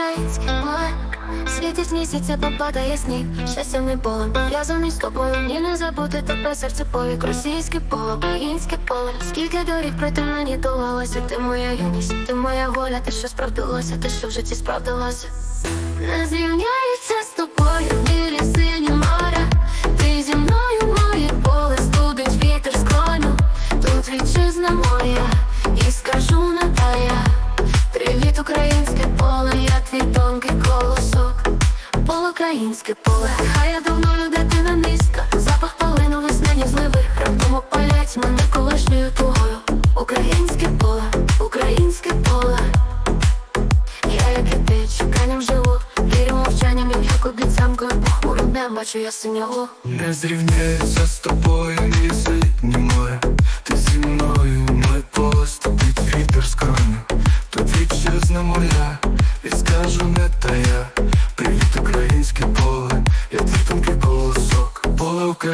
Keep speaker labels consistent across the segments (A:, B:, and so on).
A: українське море Світить місяця, попадає сніг. Щастям і болем пов'язаний з тобою. Ні не забути тебе серце повік. Російське поле, українське поле. Скільки доріг пройти мені довелося Ти моя юність, ти моя воля. Те, що справдилося, те, що в житті справдилося. Не зрівняється з тобою Білі сині моря Ти зі мною моє поле Студить вітер з кроню Тут вітчизна моя І скажу не тая Привіт, українське українське поле, хай я давно дитина низька. Запах полину весняні зливи Раптом опалять мене колишньою тугою. Українське поле, українське поле. Я як і ти чеканням живу. Вірю мовчанням, як обіцянкою Похмурим днем бачу я синього.
B: Не зрівняється з тобою і синє море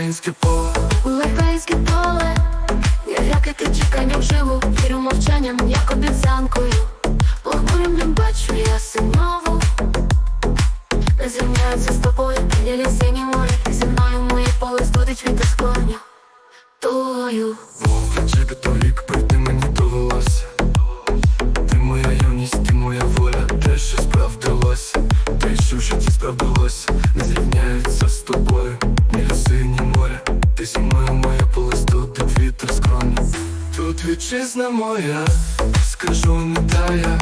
B: українське поле. Українське поле,
A: я як і ти чеканням живу, вірю мовчанням, як обіцянкою. Похмурим не бачу я синьову. Не зрівняється з тобою, ділі сині море, зі мною моє поле здудить від склоння. Тою.
B: Вовка тебе торік прийти мені довелося? Ти моя юність, ти моя воля, те, що справдилося Те, що в житті справдилося, море, ти зі мною моє поле студить вітер з Тут вітчизна моя, скажу не тая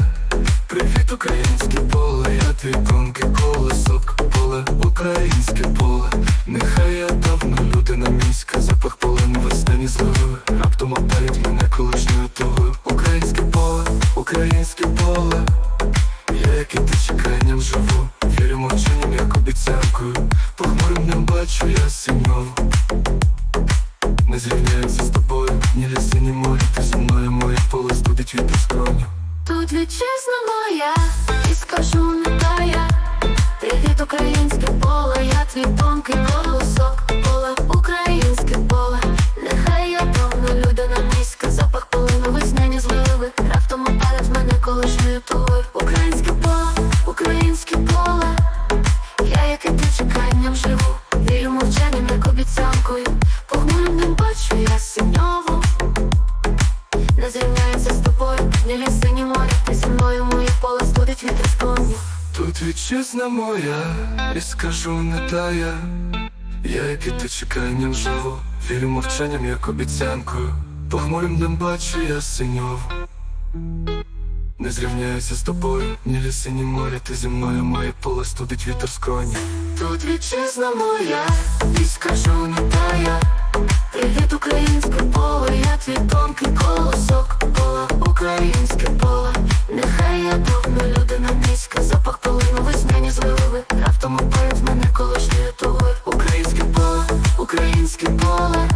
B: Привіт, українське поле, я твій тонкий колесок Поле, українське поле, нехай я давно людина міська Запах полину весняні зливи Раптом обдають мене колишньою тугою. Українське поле, українське поле з кроню
A: Тут вітчизна моя, і скажу не тая. Привіт, українське поле, я твій тонкий голосок.
B: Тут вітчизна моя, і скажу не тая. Я як і ти чеканням живу Вірю мовчанням, як обіцянкою Похмурим днем бачу я синьову Не зрівняюся з тобою, ні ліси, ні море Ти зі мною моє поле студить вітер з кроні
A: Тут вітчизна моя, і скажу не тая українське поле